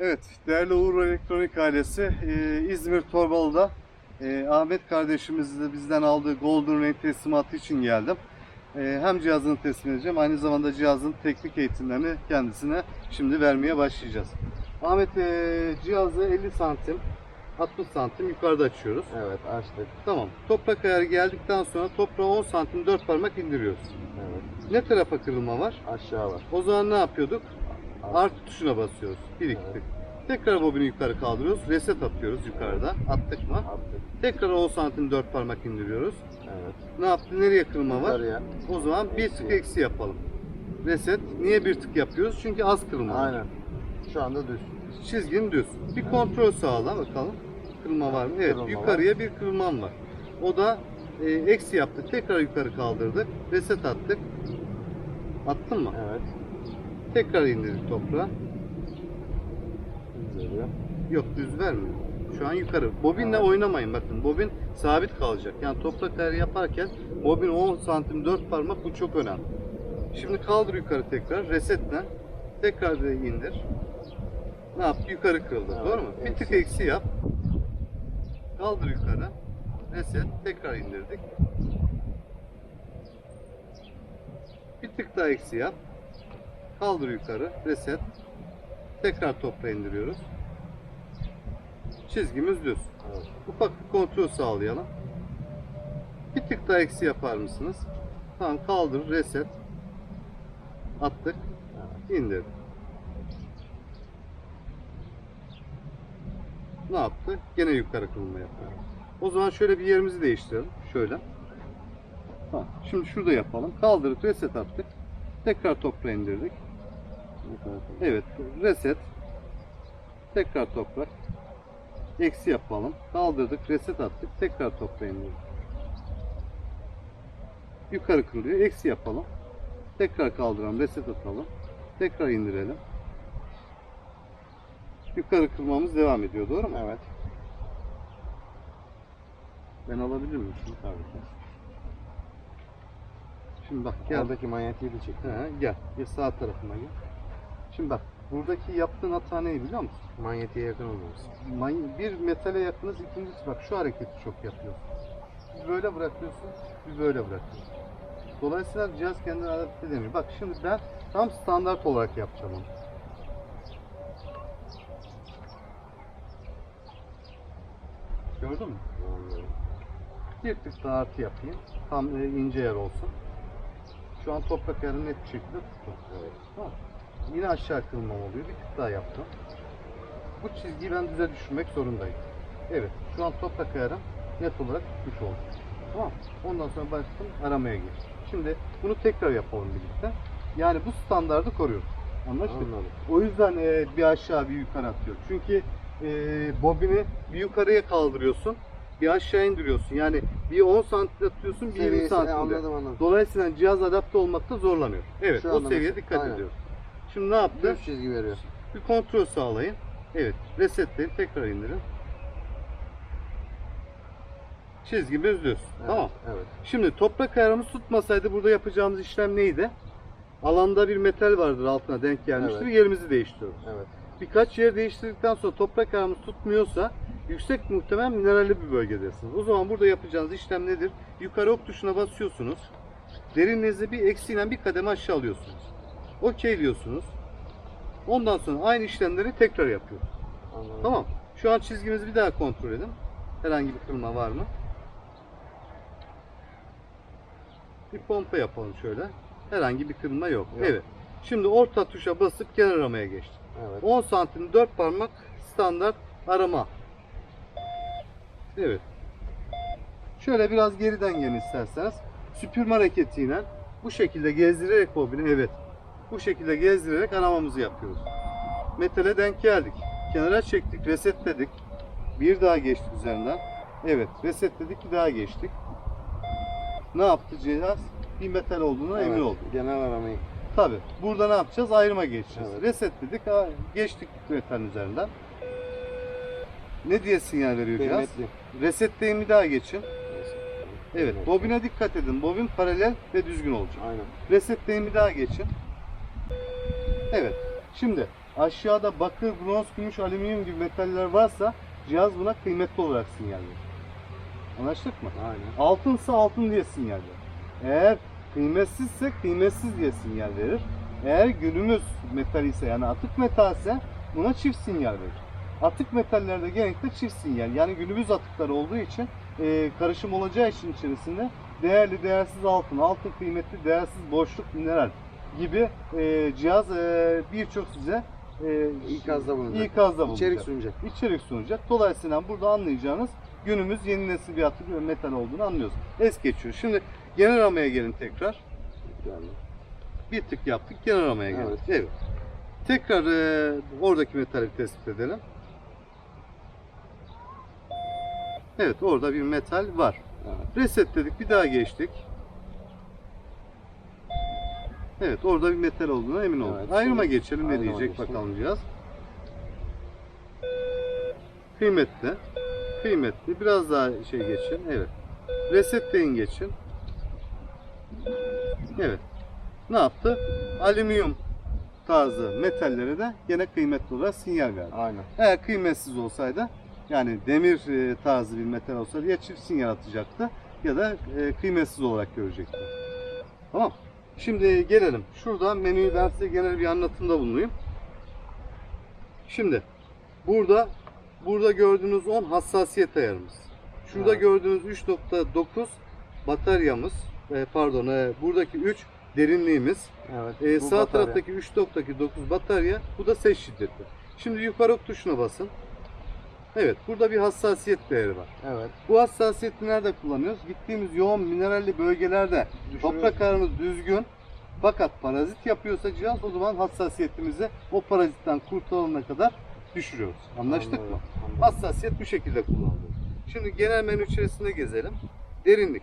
Evet, değerli Uğur Elektronik ailesi, e, İzmir Torbalı'da e, Ahmet kardeşimizle bizden aldığı Golden Ring teslimatı için geldim. E, hem cihazını teslim edeceğim, aynı zamanda cihazın teknik eğitimlerini kendisine şimdi vermeye başlayacağız. Ahmet, e, cihazı 50 santim, 60 santim yukarıda açıyoruz. Evet açtık. Tamam, toprak ayarı geldikten sonra toprağa 10 santim 4 parmak indiriyoruz. Evet. Ne tarafa kırılma var? Aşağı var. O zaman ne yapıyorduk? Artı tuşuna basıyoruz. Bir iki Evet. Tekrar bobini yukarı kaldırıyoruz. Reset atıyoruz yukarıda. Attık mı? Attık. Tekrar 10 santim 4 parmak indiriyoruz. Evet. Ne yaptı? Nereye kırılma var? Yukarıya. O zaman bir tık eksi yapalım. Reset. Niye bir tık yapıyoruz? Çünkü az kırılma var. Aynen. Şu anda düz. Çizgin düz. Bir kontrol sağla bakalım. Kırılma var mı? Evet. Kırılma yukarıya bir kırılmam var. O da e, eksi yaptık. Tekrar yukarı kaldırdık. Reset attık. Attın mı? Evet. Tekrar indirdik toprağa. Yok düz vermiyor. Şu an yukarı. Bobinle oynamayın bakın. Bobin sabit kalacak. Yani toprak ayarı yaparken bobin 10 santim 4 parmak bu çok önemli. Şimdi kaldır yukarı tekrar. Resetle. Tekrar da indir. Ne yaptı? Yukarı kırıldı. Evet, Doğru mu? Bir tık eksi. eksi yap. Kaldır yukarı. Reset. Tekrar indirdik. Bir tık daha eksi yap. Kaldır yukarı. Reset. Tekrar toprağa indiriyoruz. Çizgimiz düz. Evet. Ufak bir kontrol sağlayalım. Bir tık daha eksi yapar mısınız? Tamam kaldır, reset. Attık, indir. Ne yaptı? Gene yukarı kırılma yapıyor. O zaman şöyle bir yerimizi değiştirelim. Şöyle. Tamam. Şimdi şurada yapalım. Kaldırıp reset attık. Tekrar toprağa indirdik. Evet, reset. Tekrar toprak. Eksi yapalım. Kaldırdık, reset attık. Tekrar toprağa indirdik. Yukarı kırılıyor. Eksi yapalım. Tekrar kaldıralım, reset atalım. Tekrar indirelim. Yukarı kırmamız devam ediyor, doğru mu? Evet. Ben alabilir miyim? Tabii ki. Şimdi bak gel. Oradaki manyetiği de çek. He, gel. Gel sağ tarafıma gel. Şimdi bak, buradaki yaptığın hata ne biliyor musun? Manyetiğe yakın olmamız. May- bir metale yakınız, ikincisi bak şu hareketi çok yapıyorsun. Bir böyle bırakıyorsun, bir böyle bırakıyorsun. Dolayısıyla cihaz kendini adapte edemiyor. Bak şimdi ben tam standart olarak yapacağım onu. Gördün mü? Bir tık daha artı yapayım. Tam e, ince yer olsun. Şu an toprak ayarını net bir şekilde tuttum. Evet. Tamam. Yine aşağı kırılmam oluyor. Bir tık daha yaptım. Bu çizgiyi ben düze düşürmek zorundayım. Evet. Şu an toprak ayarım net olarak tutmuş oldu. Tamam. Ondan sonra başladım aramaya geçtim. Şimdi bunu tekrar yapalım birlikte. Yani bu standardı koruyoruz. Anlaştık. Anladım. O yüzden e, bir aşağı bir yukarı atıyor. Çünkü e, bobini bir yukarıya kaldırıyorsun, bir aşağı indiriyorsun. Yani bir 10 santim atıyorsun, bir 20 Seviyesini santim. anladım anladım. Dolayısıyla cihaz adapte olmakta zorlanıyor. Evet, Şu o seviyeye dikkat aynen. ediyoruz. Şimdi ne yaptı? Düz çizgi veriyor. Bir kontrol sağlayın. Evet, resetleyin, tekrar indirin. Çizgimiz düz. Evet. Tamam. Evet. Şimdi toprak ayarımız tutmasaydı burada yapacağımız işlem neydi? Alanda bir metal vardır altına denk gelmiştir. Evet. Yerimizi değiştiriyoruz. Evet. Birkaç yer değiştirdikten sonra toprak ayarımız tutmuyorsa yüksek muhtemel mineralli bir bölgedesiniz. O zaman burada yapacağınız işlem nedir? Yukarı ok tuşuna basıyorsunuz. Derinliğinizi bir eksiyle bir kademe aşağı alıyorsunuz. Okeyliyorsunuz. Ondan sonra aynı işlemleri tekrar yapıyoruz. Anladım. Tamam. Şu an çizgimizi bir daha kontrol edin. Herhangi bir kırılma var mı? Bir pompa yapalım şöyle. Herhangi bir kırılma yok. Yok. Evet. Şimdi orta tuşa basıp kenar aramaya geçtik. Evet. 10 santim 4 parmak standart arama. Evet. Şöyle biraz geriden gelin isterseniz. Süpürme hareketiyle bu şekilde gezdirerek bobini evet. Bu şekilde gezdirerek aramamızı yapıyoruz. Metale denk geldik. Kenara çektik, resetledik. Bir daha geçtik üzerinden. Evet, resetledik, bir daha geçtik. Ne yaptı cihaz? Bir metal olduğuna emin Evet. olduk. Genel aramayı. Tabi. Burada ne yapacağız? Ayrıma geçeceğiz. Evet. Resetledik. Geçtik metalin üzerinden. Ne diye sinyal veriyor cihaz? Resetleyin bir daha geçin. Evet. Bobine dikkat edin. Bobin paralel ve düzgün olacak. Aynen. Resetleyin bir daha geçin. Evet. Şimdi Aşağıda bakır, bronz, gümüş, alüminyum gibi metaller varsa cihaz buna kıymetli olarak sinyal verir. Anlaştık mı? Aynen. Altınsa altın diye sinyal verir. Eğer kıymetsizse kıymetsiz diye sinyal verir. Eğer günümüz metali ise yani atık metalse buna çift sinyal verir. Atık metallerde genellikle çift sinyal yani günümüz atıkları olduğu için e, karışım olacağı için içerisinde değerli değersiz altın, altın kıymetli değersiz boşluk mineral gibi e, cihaz e, birçok size e, İkazda bulunacak. ikazda bulunacak İçerik sunacak. içerik sunacak. Dolayısıyla burada anlayacağınız günümüz yeni nesil bir atık ve metal olduğunu anlıyoruz. Es geçiyor. Şimdi genel aramaya gelin tekrar. Yani. Bir tık yaptık. Genel aramaya gelin. Evet. Evet. Tekrar e, oradaki metali tespit edelim. Evet orada bir metal var. Evet. Resetledik. Bir daha geçtik. Evet orada bir metal olduğuna emin olduk. Evet, Ayrıma şimdi geçelim. Ne ayrıma diyecek geçtim. bakalım cihaz. Kıymetli. Kıymetli. Biraz daha şey geçin. Evet. Resetleyin geçin. Evet. Ne yaptı? Alüminyum tarzı metallere de gene kıymetli olarak sinyal verdi. Aynen. Eğer kıymetsiz olsaydı yani demir e, tarzı bir metal olsaydı ya çift sinyal atacaktı ya da e, kıymetsiz olarak görecekti. Tamam. Şimdi gelelim. Şurada menüyü ben size genel bir anlatımda bulunayım. Şimdi burada burada gördüğünüz 10 hassasiyet ayarımız. Şurada Evet. gördüğünüz 3.9 bataryamız. e, pardon, e, buradaki 3 derinliğimiz. Evet. Bu sağ batarya. taraftaki 3.9 batarya, bu da ses şiddeti. Şimdi yukarı ok tuşuna basın. Evet, burada bir hassasiyet değeri var. Evet. Bu hassasiyeti nerede kullanıyoruz? Gittiğimiz yoğun mineralli bölgelerde toprak ağrımız düzgün fakat parazit yapıyorsa cihaz o zaman hassasiyetimizi o parazitten kurtulana kadar düşürüyoruz. Anlaştık Anladım, mı? anladım. Hassasiyet bu şekilde kullanılıyor. Şimdi genel menü içerisinde gezelim. Derinlik.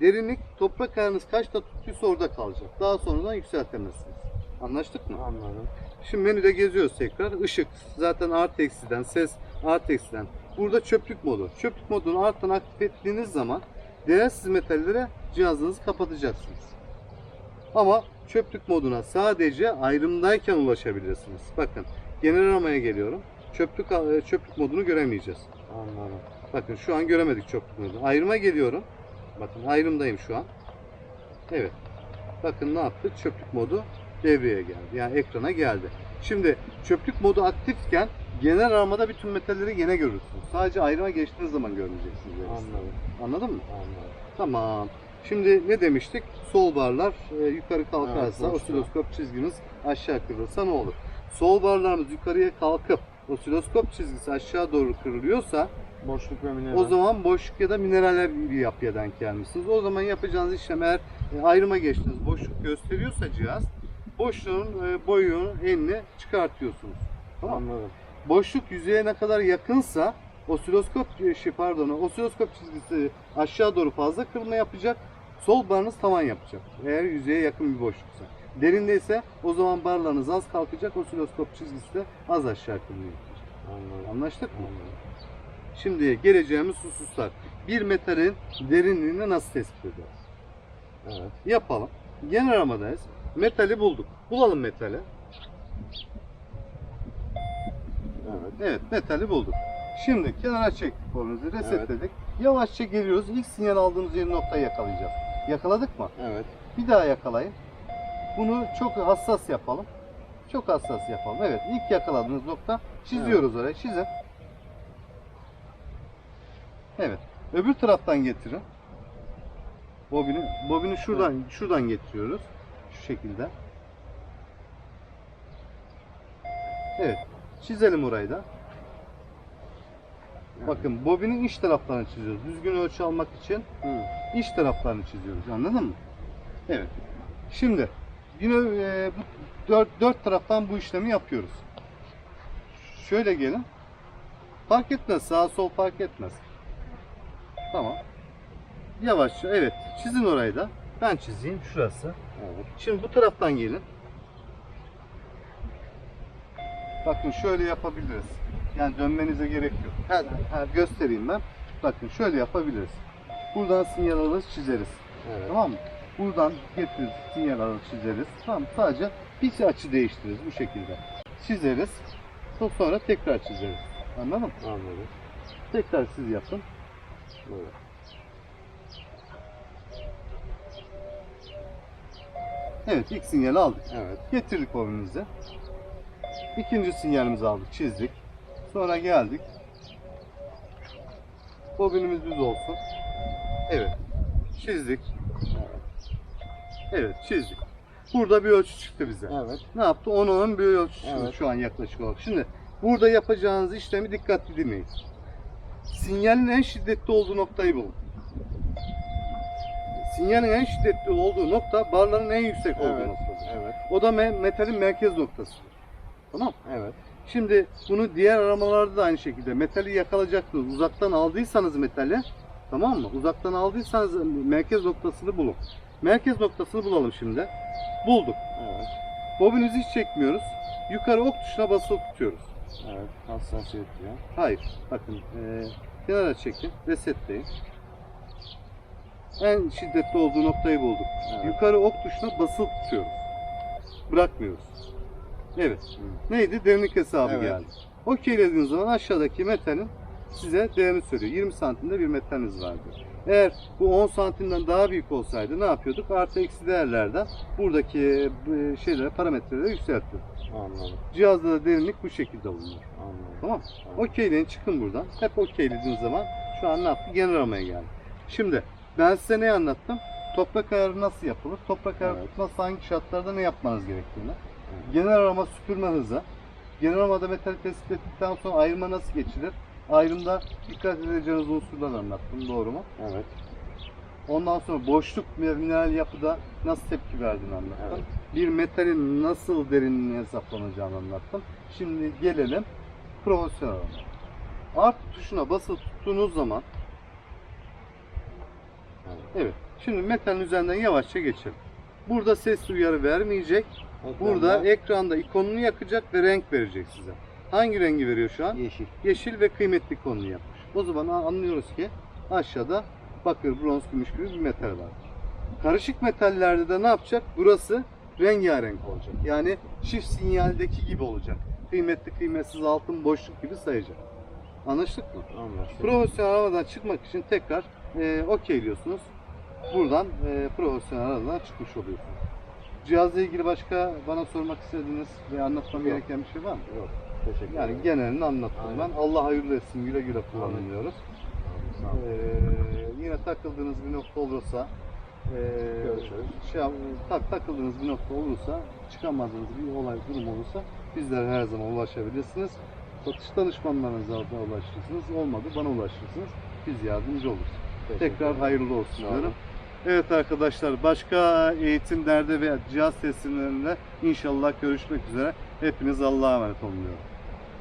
Derinlik toprak ayarınız kaçta tuttuysa orada kalacak. Daha sonradan yükseltemezsiniz. Anlaştık mı? Anladım. Şimdi menüde geziyoruz tekrar. Işık zaten artı eksiden, ses artı eksiden. Burada çöplük modu. Çöplük modunu arttan aktif ettiğiniz zaman değersiz metallere cihazınızı kapatacaksınız. Ama çöplük moduna sadece ayrımdayken ulaşabilirsiniz. Bakın genel aramaya geliyorum. Çöplük çöplük modunu göremeyeceğiz. Anladım. Bakın şu an göremedik çöplük modunu. Ayrıma geliyorum. Bakın ayrımdayım şu an. Evet. Bakın ne yaptı? Çöplük modu devreye geldi. Yani ekrana geldi. Şimdi çöplük modu aktifken genel aramada bütün metalleri gene görürsünüz. Sadece ayrıma geçtiğiniz zaman görmeyeceksiniz. Anladım. Anladın mı? Anladım. Tamam. Şimdi ne demiştik? Sol barlar e, yukarı kalkarsa Evet, osiloskop çizgimiz aşağı kırılırsa ne olur? Sol barlarımız yukarıya kalkıp osiloskop çizgisi aşağı doğru kırılıyorsa Boşluk ve mineral. o zaman boşluk ya da mineraller bir yapıya denk gelmişsiniz. O zaman yapacağınız işlem eğer e, ayrıma geçtiniz, boşluk gösteriyorsa cihaz, boşluğun e, boyunu, enini çıkartıyorsunuz. Tamam? Anladım. Boşluk yüzeye ne kadar yakınsa osiloskop e, şey pardon, osiloskop çizgisi aşağı doğru fazla kırılma yapacak. Sol barınız tavan yapacak. Eğer yüzeye yakın bir boşluksa. Derinde ise o zaman barlarınız az kalkacak, osiloskop çizgisi de az aşağı yapacak. Anladım. Anlaştık mı? Anladım. Şimdi geleceğimiz hususlar. Bir metalin derinliğini nasıl tespit ederiz? Evet. Yapalım. Genel aramadayız. Metali bulduk. Bulalım metali. Evet. Evet metali bulduk. Şimdi kenara çektik kolumuzu, resetledik. Yavaşça geliyoruz. İlk sinyal aldığımız yeri noktayı yakalayacağız. Yakaladık mı? Evet. Bir daha yakalayın. Bunu çok hassas yapalım. Çok hassas yapalım. Evet ilk yakaladığınız nokta çiziyoruz oraya. Çizin. Evet. Öbür taraftan getirin. Bobini, bobini şuradan şuradan getiriyoruz. Şu şekilde. Evet. Çizelim orayı da. Bakın bobinin iç taraflarını çiziyoruz. Düzgün ölçü almak için Hı. iç taraflarını çiziyoruz. Anladın mı? Evet. Şimdi yine e, bu dört, dört taraftan bu işlemi yapıyoruz. Şöyle gelin. Fark etmez. Sağ sol fark etmez. Tamam. Yavaşça evet. Çizin orayı da. Ben çizeyim. Şurası. Evet. Şimdi bu taraftan gelin. Bakın şöyle yapabiliriz. Yani dönmenize gerek yok. Her, her göstereyim ben. Bakın şöyle yapabiliriz. Buradan sinyal alırız çizeriz. Evet. Tamam mı? Buradan getiririz sinyal alır çizeriz. Tamam sadece bir açı değiştiririz bu şekilde. çizeriz. Sonra tekrar çizeriz. Anladın mı? Anladım. Tekrar siz yapın. Böyle. Evet ilk sinyali aldık. Evet. Getirdik bobinimizi. İkinci sinyalimizi aldık, çizdik. Sonra geldik. Bobinimiz düz olsun. Evet. Çizdik. Evet, çizdik. Burada bir ölçü çıktı bize. Evet. Ne yaptı? 10 10 bir ölçü Evet. şu an yaklaşık olarak. Şimdi burada yapacağınız işlemi dikkatli dinleyin. Sinyalin en şiddetli olduğu noktayı bulun. Sinyalin en şiddetli olduğu nokta barların en yüksek olduğu Evet. noktadır. Evet. O da me- metalin merkez noktasıdır. Tamam. Evet. Şimdi bunu diğer aramalarda da aynı şekilde metali yakalayacaksınız. Uzaktan aldıysanız metali tamam mı? Uzaktan aldıysanız merkez noktasını bulun. Merkez noktasını bulalım şimdi. Bulduk. Evet. Bobinimizi hiç çekmiyoruz. Yukarı ok tuşuna basılı tutuyoruz. Evet. Hassasiyet diyor. Hayır. Bakın eee kenara çekin. Resetleyin. En şiddetli olduğu noktayı bulduk. Evet. Yukarı ok tuşuna basılı tutuyoruz. Bırakmıyoruz. Evet. Neydi? Derinlik hesabı Evet. geldi. Okeylediğiniz zaman aşağıdaki metalin size değerini söylüyor. 20 santimde bir metaliniz vardı. Eğer bu 10 santimden daha büyük olsaydı ne yapıyorduk? Artı eksi değerlerden buradaki e, şeyleri, parametreleri yükseltiyorduk. Anladım. Cihazda da derinlik bu şekilde bulunuyor. Anladım. Tamam mı? Okeyleyin çıkın buradan. Hep okeylediğiniz zaman şu an ne yaptı? Genel aramaya geldi. Şimdi ben size ne anlattım? Toprak ayarı nasıl yapılır? Toprak ayarı Evet. tutması hangi şartlarda ne yapmanız gerektiğini. Evet. Genel arama süpürme hızı. Genel aramada metal tespit ettikten sonra ayrıma nasıl geçilir? Ayrımda dikkat edeceğiniz unsurlar anlattım. Doğru mu? Evet. Ondan sonra boşluk ve mineral yapıda nasıl tepki verdiğini anlattım. Evet. Bir metalin nasıl derinliğine hesaplanacağını anlattım. Şimdi gelelim profesyonel arama. Art tuşuna basılı tuttuğunuz zaman Evet. evet. Şimdi metalin üzerinden yavaşça geçelim. Burada ses uyarı vermeyecek. Burada Ekranda ekranda ikonunu yakacak ve renk verecek size. Hangi rengi veriyor şu an? yeşil. Yeşil ve kıymetli ikonunu yapmış. O zaman anlıyoruz ki aşağıda bakır, bronz, gümüş gibi bir metal var. Karışık metallerde de ne yapacak? Burası rengarenk olacak. Yani çift sinyaldeki gibi olacak. Kıymetli, kıymetsiz, altın, boşluk gibi sayacak. Anlaştık mı? Anlaştık. Profesyonel aramadan çıkmak için tekrar e, okeyliyorsunuz. Buradan e, profesyonel aradan çıkmış oluyorsunuz. Cihazla ilgili başka bana sormak istediğiniz ve anlatmam Yok. gereken bir şey var mı? Yok. Teşekkür Yani ederim. genelini anlattım Aynen. ben. Allah hayırlı etsin, güle güle kullanın Amin. diyoruz. Sağ olun. Ee, yine takıldığınız bir nokta olursa e, Görüşürüz. Şey, yap- tak, takıldığınız bir nokta olursa, çıkamadığınız bir olay, durum olursa bizlere her zaman ulaşabilirsiniz. Satış danışmanlarınıza da ulaşırsınız. Olmadı bana ulaşırsınız. Biz yardımcı oluruz. Tekrar hayırlı olsun diyorum. Evet arkadaşlar başka eğitimlerde veya cihaz teslimlerinde inşallah görüşmek üzere. Hepiniz Allah'a emanet olun diyorum.